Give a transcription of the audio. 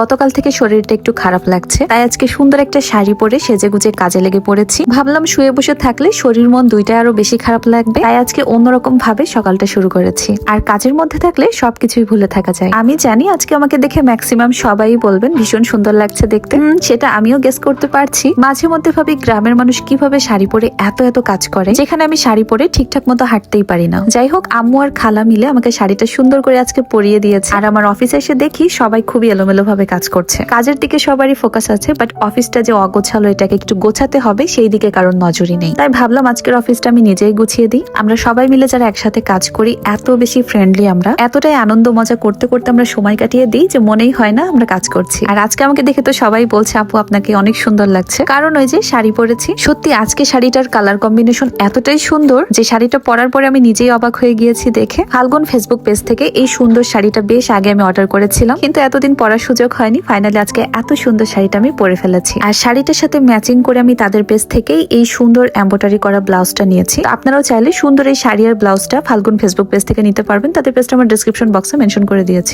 গতকাল থেকে শরীরটা একটু খারাপ লাগছে, তাই আজকে সুন্দর একটা শাড়ি পরে সেজে গুজে কাজে লেগে পড়েছি। ভাবলাম শুয়ে বসে থাকলে শরীর মন দুইটা আরও বেশি খারাপ লাগবে, তাই আজকে অন্যরকম ভাবে সকালটা শুরু করেছি। আর কাজের মধ্যে থাকলে সবকিছুই ভুলে থাকা যায়। আমি জানি আজকে আমাকে দেখে ম্যাক্সিমাম সবাই বলবেন, ভীষণ সুন্দর লাগছে দেখতে। সেটা আমিও গেস করতে পারছি। মাঝে মধ্যে ভাবি গ্রামের মানুষ কীভাবে শাড়ি পরে এত এত কাজ করে, যেখানে আমি শাড়ি পরে ঠিকঠাক মতো হাঁটতেই পারি না। যাই হোক, আম্মু আর খালা মিলে আমাকে শাড়িটা সুন্দর করে আজকে পরিয়ে দিয়েছে। আর আমার অফিসে এসে দেখি সবাই খুবই এলোমেলো ভাবে কাজ করছে। কাজের দিকে সবারই ফোকাস আছে বাট অফিসটা যে অগোছালো, এটাকে একটু গোছাতে হবে, সেই দিকে কারণ নজরই নেই। তাই ভাবলাম আজকের অফিসটা আমি নিজেই গুছিয়ে দিই। আমরা সবাই মিলে যারা একসাথে কাজ করি, এত বেশি ফ্রেন্ডলি আমরা। এতটাই আনন্দ মজা করতে করতে আমরা সময় কাটিয়ে দিই যে মনেই হয় না আমরা কাজ করছি। আর আজকে আমাকে দেখে তো সবাই বলছে, আপু, আপনাকে অনেক সুন্দর লাগছে। কারণ ওই যে শাড়ি পরেছি, সত্যি আজকে শাড়িটার কালার কম্বিনেশন এতটাই সুন্দর যে শাড়িটা পরার পরে আমি নিজেই অবাক হয়ে গিয়েছি দেখে। ফাল্গুন ফেসবুক পেজ থেকে এই সুন্দর শাড়িটা বেশ আগে আমি অর্ডার করেছিলাম, কিন্তু এতদিন পরার সুযোগ হয়নি। ফাইনালি আজকে এত সুন্দর শাড়িটা আমি পরে ফেলেছি। আর শাড়িটার সাথে ম্যাচিং করে আমি তাদের পেজ থেকেই এই সুন্দর এম্বোটারি করা ব্লাউজটা নিয়েছি। আপনারাও চাইলে সুন্দর এই শাড়ি আর ব্লাউজটা ফাল্গুন ফেসবুক পেজ থেকে নিতে পারবেন। তাদের পেজটা আমার ডিসক্রিপশন বক্সে মেনশন করে দিয়েছি।